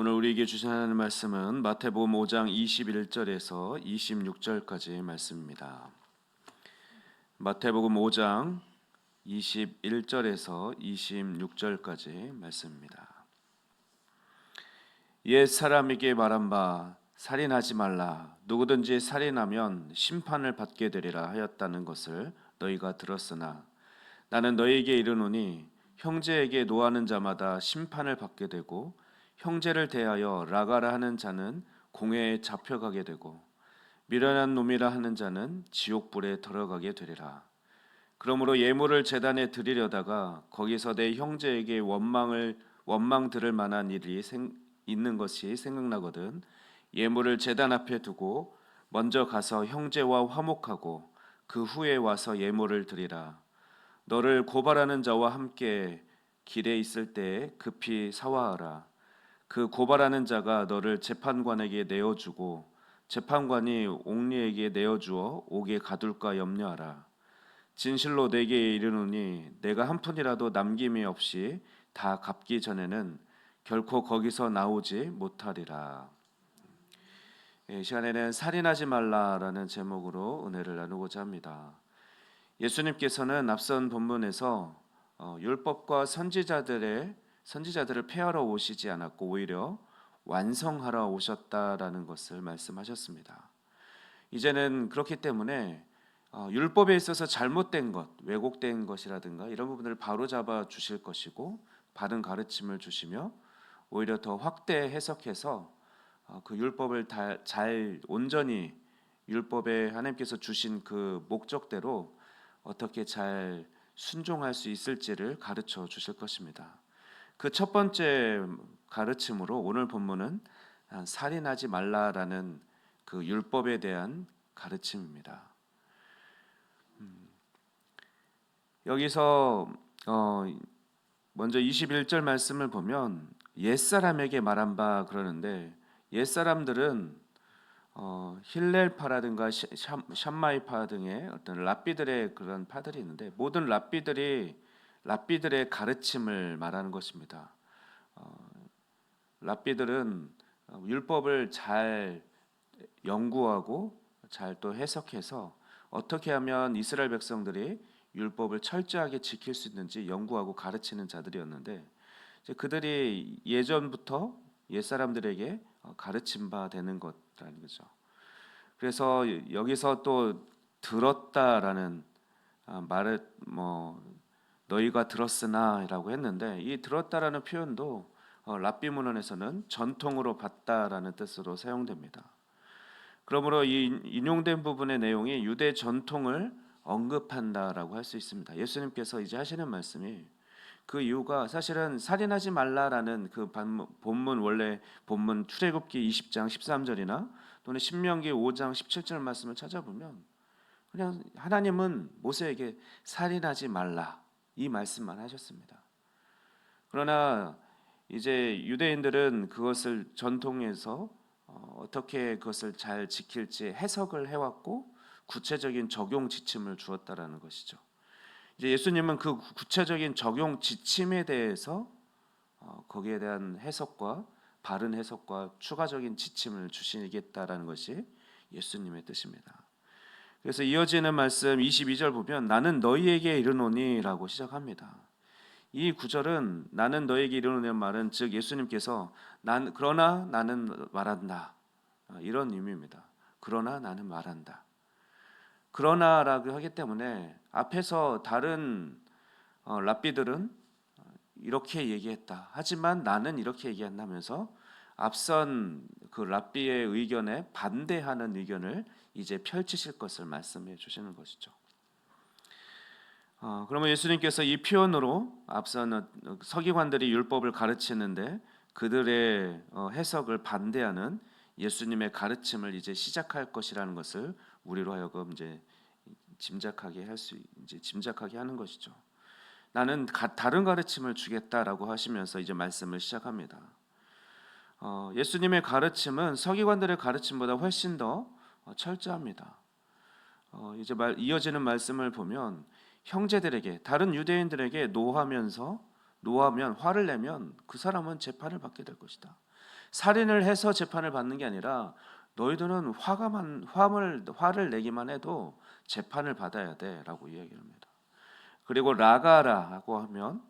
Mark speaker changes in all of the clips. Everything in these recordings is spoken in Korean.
Speaker 1: 오늘 우리에게 주신 하나님 말씀은 마태복음 5장 21절에서 26절까지 말씀입니다. 마태복음 5장 21절에서 26절까지 말씀입니다. 옛 사람에게 말한 바 살인하지 말라 누구든지 살인하면 심판을 받게 되리라 하였다는 것을 너희가 들었으나 나는 너희에게 이르노니 형제에게 노하는 자마다 심판을 받게 되고 형제를 대하여 라가라 하는 자는 공회에 잡혀가게 되고 미련한 놈이라 하는 자는 지옥불에 들어가게 되리라. 그러므로 예물을 제단에 드리려다가 거기서 내 형제에게 원망을 원망 들을 만한 일이 생, 있는 것이 생각나거든 예물을 제단 앞에 두고 먼저 가서 형제와 화목하고 그 후에 와서 예물을 드리라. 너를 고발하는 자와 함께 길에 있을 때 급히 사화하라. 그 고발하는 자가 너를 재판관에게 내어주고 재판관이 옥리에게 내어주어 옥에 가둘까 염려하라. 진실로 내게 이르노니 내가 한 푼이라도 남김이 없이 다 갚기 전에는 결코 거기서 나오지 못하리라. 이 시간에는 살인하지 말라라는 제목으로 은혜를 나누고자 합니다. 예수님께서는 앞선 본문에서 어, 율법과 선지자들의 선지자들을 폐하러 오시지 않았고 오히려 완성하러 오셨다라는 것을 말씀하셨습니다. 이제는 그렇기 때문에 어, 율법에 있어서 잘못된 것, 왜곡된 것이라든가 이런 부분을 바로 잡아 주실 것이고 바른 가르침을 주시며 오히려 더 확대 해석해서 어, 그 율법을 다, 잘 온전히 율법에 하나님께서 주신 그 목적대로 어떻게 잘 순종할 수 있을지를 가르쳐 주실 것입니다. 그 첫 번째 가르침으로 오늘 본문은 살인하지 말라라는 그 율법에 대한 가르침입니다. 음, 여기서 어 먼저 21절 말씀을 보면 옛 사람에게 말한 바 그러는데 옛 사람들은 어, 힐렐파라든가 샴마이파 등의 어떤 랍비들의 그런 파들이 있는데 모든 랍비들이 랍비들의 가르침을 말하는 것입니다. 어, 랍비들은 율법을 잘 연구하고 잘 또 해석해서 어떻게 하면 이스라엘 백성들이 율법을 철저하게 지킬 수 있는지 연구하고 가르치는 자들이었는데 그들이 예전부터 옛 사람들에게 가르침 바 되는 것라는 거죠. 그래서 여기서 또 들었다라는 아, 말을 뭐 너희가 들었으나라고 했는데 이 들었다라는 표현도 어, 랍비 문헌에서는 전통으로 봤다라는 뜻으로 사용됩니다. 그러므로 이 인용된 부분의 내용이 유대 전통을 언급한다라고 할 수 있습니다. 예수님께서 이제 하시는 말씀이 그 이유가 사실은 살인하지 말라라는 그 본문 원래 본문 출애굽기 20장 13절이나 또는 신명기 5장 17절 말씀을 찾아보면 그냥 하나님은 모세에게 살인하지 말라 이 말씀만 하셨습니다. 그러나 이제 유대인들은 그것을 전통에서 어, 어떻게 그것을 잘 지킬지 해석을 해왔고 구체적인 적용 지침을 주었다라는 것이죠. 이제 예수님은 그 구체적인 적용 지침에 대해서 어, 거기에 대한 해석과 바른 해석과 추가적인 지침을 주시겠다라는 것이 예수님의 뜻입니다. 그래서 이어지는 말씀 22절 보면 나는 너희에게 이르노니라고 시작합니다. 이 구절은 나는 너에게 이르노니 말은 즉 예수님께서 난 그러나 나는 말한다 이런 의미입니다. 그러나 나는 말한다. 그러나라고 하기 때문에 앞에서 다른 어, 랍비들은 이렇게 얘기했다. 하지만 나는 이렇게 얘기한다면서 앞선 그 랍비의 의견에 반대하는 의견을 이제 펼치실 것을 말씀해 주시는 것이죠. 어, 그러면 예수님께서 이 표현으로 앞선 서기관들이 율법을 가르치는데 그들의 어, 해석을 반대하는 예수님의 가르침을 이제 시작할 것이라는 것을 우리로 하여금 이제 짐작하게 할 수 이제 짐작하게 하는 것이죠. 나는 가, 다른 가르침을 주겠다라고 하시면서 이제 말씀을 시작합니다. 어, 예수님의 가르침은 서기관들의 가르침보다 훨씬 더 어, 철저합니다. 어, 이제 말, 이어지는 말씀을 보면 형제들에게 다른 유대인들에게 노하면서 노하면 화를 내면 그 사람은 재판을 받게 될 것이다. 살인을 해서 재판을 받는 게 아니라 너희들은 화가만 화를 화를 내기만 해도 재판을 받아야 돼라고 이야기합니다. 그리고 라가라고 하면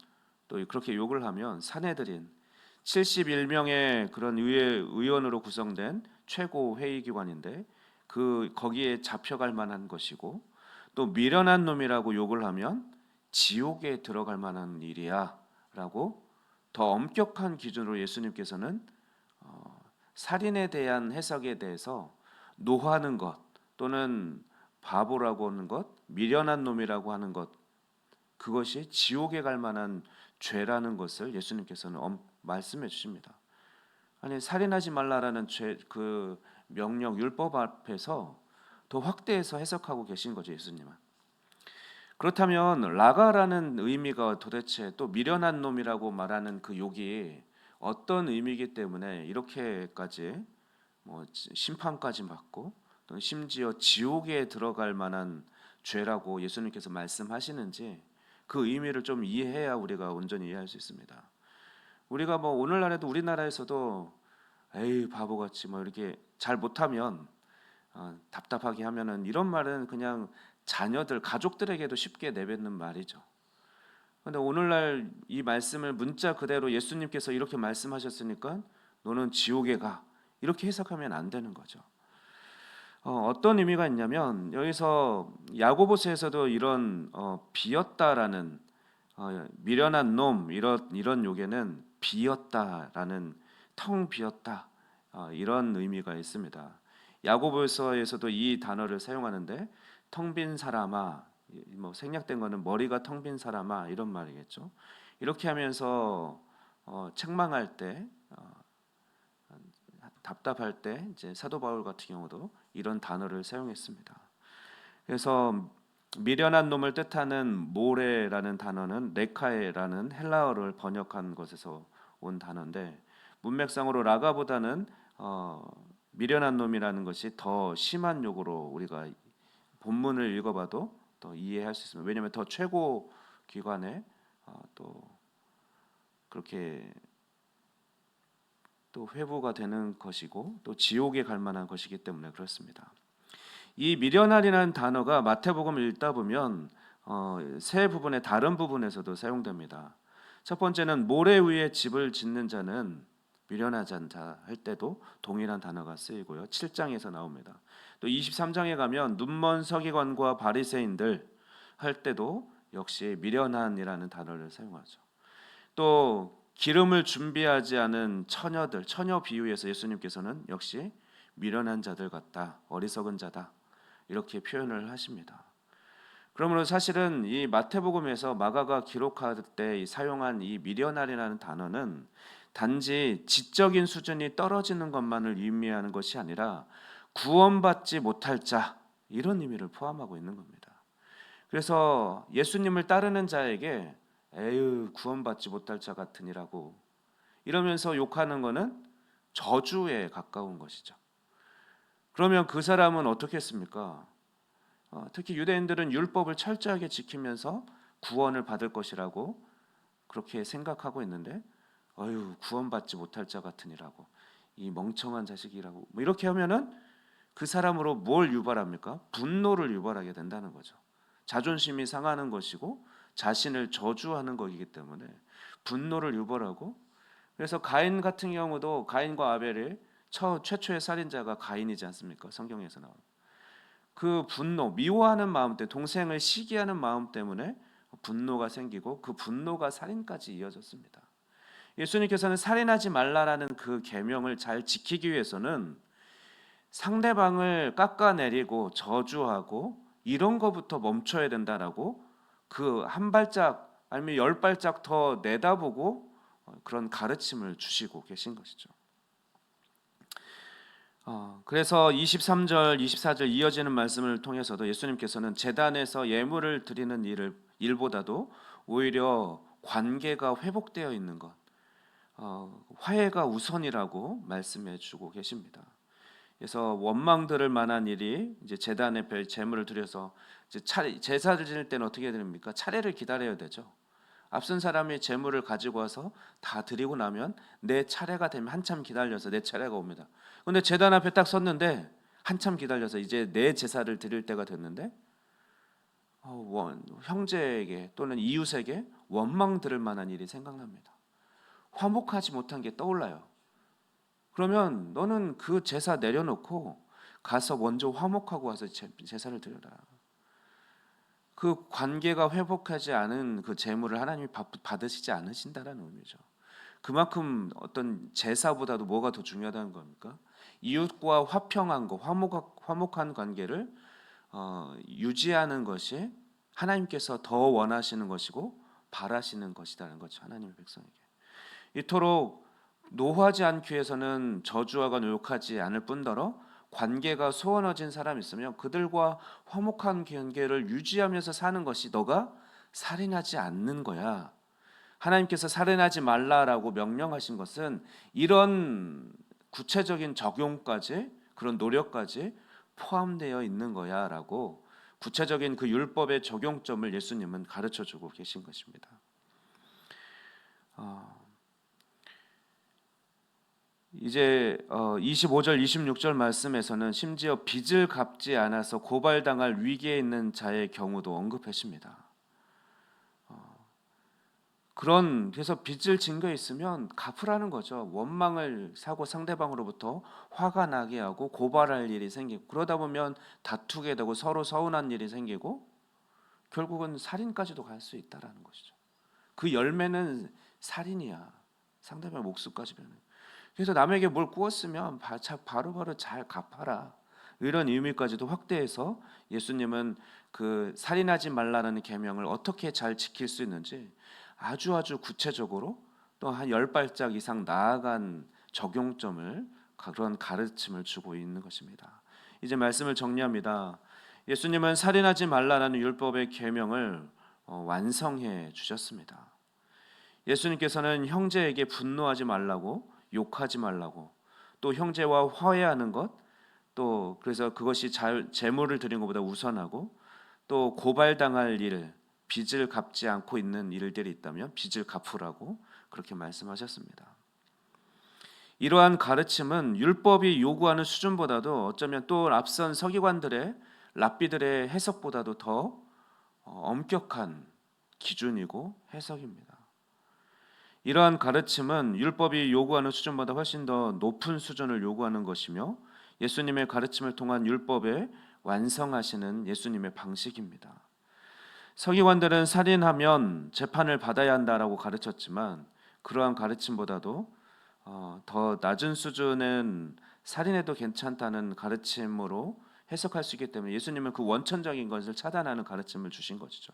Speaker 1: 또 그렇게 욕을 하면 사내들인 71명의 그런 의회 의원으로 구성된 최고 회의 기관인데 그 거기에 잡혀갈 만한 것이고 또 미련한 놈이라고 욕을 하면 지옥에 들어갈 만한 일이야라고 더 엄격한 기준으로 예수님께서는 어, 살인에 대한 해석에 대해서 노하는 것 또는 바보라고 하는 것, 미련한 놈이라고 하는 것 그것이 지옥에 갈 만한 죄라는 것을 예수님께서는 엄, 말씀해 주십니다. 아니 살인하지 말라라는 죄 그 명령 율법 앞에서 더 확대해서 해석하고 계신 거죠 예수님은. 그렇다면 라가라는 의미가 도대체 또 미련한 놈이라고 말하는 그 욕이 어떤 의미이기 때문에 이렇게까지 뭐 심판까지 받고 또 심지어 지옥에 들어갈 만한 죄라고 예수님께서 말씀하시는지 그 의미를 좀 이해해야 우리가 온전히 이해할 수 있습니다. 우리가 뭐 오늘날에도 우리나라에서도 에이 바보같이 뭐 이렇게 잘 못하면 어, 답답하게 하면은 이런 말은 그냥 자녀들 가족들에게도 쉽게 내뱉는 말이죠. 근데 오늘날 이 말씀을 문자 그대로 예수님께서 이렇게 말씀하셨으니까 너는 지옥에 가 이렇게 해석하면 안 되는 거죠. 어, 떤 의미가 있냐면 여기서 야고보서에서도 이런 어, 비었다라는 어, 미련한 놈 이런 이런 욕에는 비었다라는 텅 비었다 어, 이런 의미가 있습니다. 야고보서에서도 이 단어를 사용하는데 텅 빈 사람아 뭐 생략된 거는 머리가 텅 빈 사람아 이런 말이겠죠. 이렇게 하면서 어, 책망할 때 어, 답답할 때 이제 사도 바울 같은 경우도 이런 단어를 사용했습니다. 그래서 미련한 놈을 뜻하는 모레라는 단어는 레카에라는 헬라어를 번역한 것에서 온 단어인데 문맥상으로 라가보다는 어, 미련한 놈이라는 것이 더 심한 욕으로 우리가 본문을 읽어봐도 더 이해할 수 있습니다. 왜냐하면 더 최고 기관에 어, 또 그렇게 또 회부가 되는 것이고 또 지옥에 갈 만한 것이기 때문에 그렇습니다. 이 미련할이라는 단어가 마태복음을 읽다 보면 어, 세 부분의 다른 부분에서도 사용됩니다. 첫 번째는 모래 위에 집을 짓는 자는 미련하지 자할 때도 동일한 단어가 쓰이고요. 7장에서 나옵니다. 또 23장에 가면 눈먼 서기관과 바리새인들 할 때도 역시 미련한이라는 단어를 사용하죠. 또 기름을 준비하지 않은 처녀들, 처녀 비유에서 예수님께서는 역시 미련한 자들 같다, 어리석은 자다 이렇게 표현을 하십니다. 그러므로 사실은 이 마태복음에서 마가가 기록할 때 사용한 이 미련할이라는 단어는 단지 지적인 수준이 떨어지는 것만을 의미하는 것이 아니라 구원받지 못할 자 이런 의미를 포함하고 있는 겁니다. 그래서 예수님을 따르는 자에게 에휴 구원받지 못할 자 같으니라고 이러면서 욕하는 것은 저주에 가까운 것이죠. 그러면 그 사람은 어떻게 했습니까? 어, 특히 유대인들은 율법을 철저하게 지키면서 구원을 받을 것이라고 그렇게 생각하고 있는데 어휴 구원받지 못할 자 같으니라고 이 멍청한 자식이라고 뭐 이렇게 하면은 그 사람으로 뭘 유발합니까? 분노를 유발하게 된다는 거죠. 자존심이 상하는 것이고 자신을 저주하는 것이기 때문에 분노를 유발하고 그래서 가인 같은 경우도 가인과 아벨의 처, 최초의 살인자가 가인이지 않습니까? 성경에서 나온 그 분노, 미워하는 마음 때 동생을 시기하는 마음 때문에 분노가 생기고 그 분노가 살인까지 이어졌습니다. 예수님께서는 살인하지 말라라는 그 계명을 잘 지키기 위해서는 상대방을 깎아내리고 저주하고 이런 거부터 멈춰야 된다라고 그 한 발짝 아니면 열 발짝 더 내다보고 어, 그런 가르침을 주시고 계신 것이죠. 어, 그래서 23절, 24절 이어지는 말씀을 통해서도 예수님께서는 재단에서 예물을 드리는 일을 일보다도 오히려 관계가 회복되어 있는 것, 어, 화해가 우선이라고 말씀해주고 계십니다. 그래서 원망 들을 만한 일이 이제 재단에 별 재물을 드려서 이제 차례 제사를 지낼 때는 어떻게 됩니까? 차례를 기다려야 되죠. 앞선 사람이 재물을 가지고 와서 다 드리고 나면 내 차례가 되면 한참 기다려서 내 차례가 옵니다. 근데 제단 앞에 딱 섰는데 한참 기다려서 이제 내 제사를 드릴 때가 됐는데 어, 원, 형제에게 또는 이웃에게 원망 들을 만한 일이 생각납니다. 화목하지 못한 게 떠올라요. 그러면 너는 그 제사 내려놓고 가서 먼저 화목하고 와서 제- 제사를 드려라. 그 관계가 회복하지 않은 그 재물을 하나님이 받- 받으시지 않으신다라는 의미죠. 그만큼 어떤 제사보다도 뭐가 더 중요하다는 겁니까? 이웃과 화평한 거, 화목 화목한 관계를 어, 유지하는 것이 하나님께서 더 원하시는 것이고 바라시는 것이라는 거죠. 하나님의 백성에게. 이토록 노하지 않기 위해서는 저주하거나 욕하지 않을 뿐더러 관계가 소원해진 사람이 있으면 그들과 화목한 관계를 유지하면서 사는 것이 너가 살인하지 않는 거야. 하나님께서 살인하지 말라라고 명령하신 것은 이런 구체적인 적용까지 그런 노력까지 포함되어 있는 거야라고 구체적인 그 율법의 적용점을 예수님은 가르쳐 주고 계신 것입니다. 어, 이제 어, 25절 26절 말씀에서는 심지어 빚을 갚지 않아서 고발당할 위기에 있는 자의 경우도 언급하십니다. 어, 그런 그래서 빚을 진거 있으면 갚으라는 거죠. 원망을 사고 상대방으로부터 화가 나게 하고 고발할 일이 생기고 그러다 보면 다투게 되고 서로 서운한 일이 생기고 결국은 살인까지도 갈 수 있다라는 것이죠. 그 열매는 살인이야. 상대방 목숨까지 베는. 그래서 남에게 뭘 꾸었으면 바로 바로 잘 갚아라. 이런 의미까지도 확대해서 예수님은 그 살인하지 말라는 계명을 어떻게 잘 지킬 수 있는지 아주 아주 구체적으로 또 한 열 발짝 이상 나아간 적용점을 그런 가르침을 주고 있는 것입니다. 이제 말씀을 정리합니다. 예수님은 살인하지 말라는 율법의 계명을 어, 완성해 주셨습니다. 예수님께서는 형제에게 분노하지 말라고 욕하지 말라고 또 형제와 화해하는 것 또 그래서 그것이 잘 재물을 드리는 것보다 우선하고 또 고발당할 일 빚을 갚지 않고 있는 일들이 있다면 빚을 갚으라고 그렇게 말씀하셨습니다. 이러한 가르침은 율법이 요구하는 수준보다도 어쩌면 또 앞선 서기관들의 랍비들의 해석보다도 더 어, 엄격한 기준이고 해석입니다. 이러한 가르침은 율법이 요구하는 수준보다 훨씬 더 높은 수준을 요구하는 것이며 예수님의 가르침을 통한 율법에 완성하시는 예수님의 방식입니다. 서기관들은 살인하면 재판을 받아야 한다라고 가르쳤지만 그러한 가르침보다도 어, 더 낮은 수준은 살인해도 괜찮다는 가르침으로 해석할 수 있기 때문에 예수님은 그 원천적인 것을 차단하는 가르침을 주신 것이죠.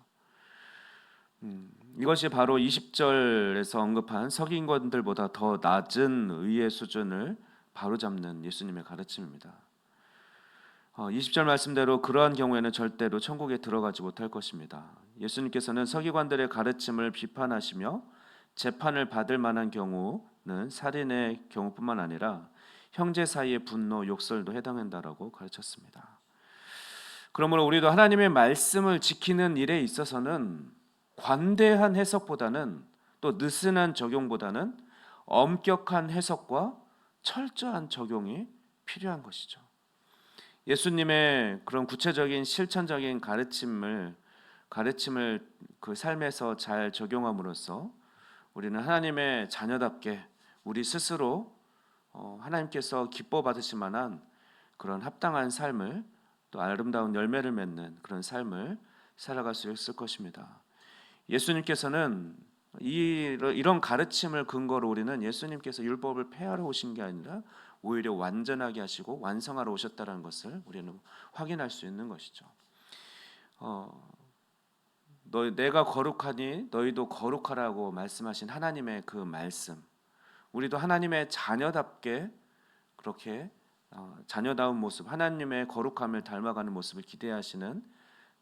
Speaker 1: 음, 이것이 바로 20절에서 언급한 서기관들보다 더 낮은 의의 수준을 바로잡는 예수님의 가르침입니다. 어, 20절 말씀대로 그러한 경우에는 절대로 천국에 들어가지 못할 것입니다. 예수님께서는 서기관들의 가르침을 비판하시며 재판을 받을 만한 경우는 살인의 경우뿐만 아니라 형제 사이의 분노, 욕설도 해당한다라고 가르쳤습니다. 그러므로 우리도 하나님의 말씀을 지키는 일에 있어서는 관대한 해석보다는 또 느슨한 적용보다는 엄격한 해석과 철저한 적용이 필요한 것이죠. 예수님의 그런 구체적인 실천적인 가르침을 가르침을 그 삶에서 잘 적용함으로써 우리는 하나님의 자녀답게 우리 스스로 어, 하나님께서 기뻐 받으실 만한 그런 합당한 삶을 또 아름다운 열매를 맺는 그런 삶을 살아갈 수 있을 것입니다. 예수님께서는 이, 이런 가르침을 근거로 우리는 예수님께서 율법을 폐하러 오신 게 아니라 오히려 완전하게 하시고 완성하러 오셨다는 것을 우리는 확인할 수 있는 것이죠. 어, 너 내가 거룩하니 너희도 거룩하라고 말씀하신 하나님의 그 말씀, 우리도 하나님의 자녀답게 그렇게 어, 자녀다운 모습, 하나님의 거룩함을 닮아가는 모습을 기대하시는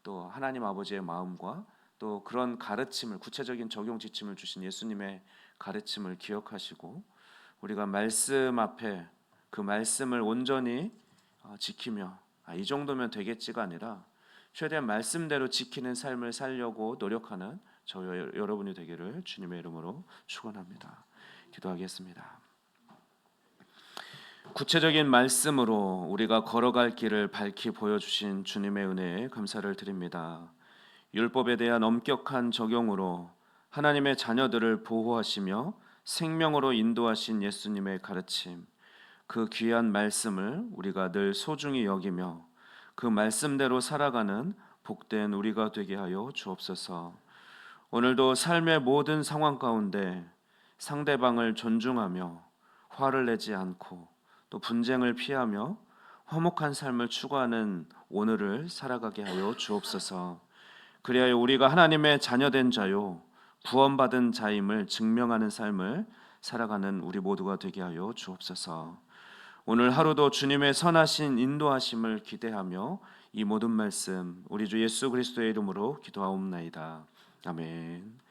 Speaker 1: 또 하나님 아버지의 마음과 또 그런 가르침을 구체적인 적용 지침을 주신 예수님의 가르침을 기억하시고 우리가 말씀 앞에 그 말씀을 온전히 어, 지키며 아, 이 정도면 되겠지가 아니라 최대한 말씀대로 지키는 삶을 살려고 노력하는 저 여- 여러분이 되기를 주님의 이름으로 축원합니다. 기도하겠습니다. 구체적인 말씀으로 우리가 걸어갈 길을 밝히 보여주신 주님의 은혜에 감사를 드립니다. 율법에 대한 엄격한 적용으로 하나님의 자녀들을 보호하시며 생명으로 인도하신 예수님의 가르침, 그 귀한 말씀을 우리가 늘 소중히 여기며 그 말씀대로 살아가는 복된 우리가 되게 하여 주옵소서. 오늘도 삶의 모든 상황 가운데 상대방을 존중하며 화를 내지 않고 또 분쟁을 피하며 화목한 삶을 추구하는 오늘을 살아가게 하여 주옵소서. 그리하여 우리가 하나님의 자녀된 자요 구원받은 자임을 증명하는 삶을 살아가는 우리 모두가 되게 하여 주옵소서. 오늘 하루도 주님의 선하신 인도하심을 기대하며 이 모든 말씀 우리 주 예수 그리스도의 이름으로 기도하옵나이다. 아멘.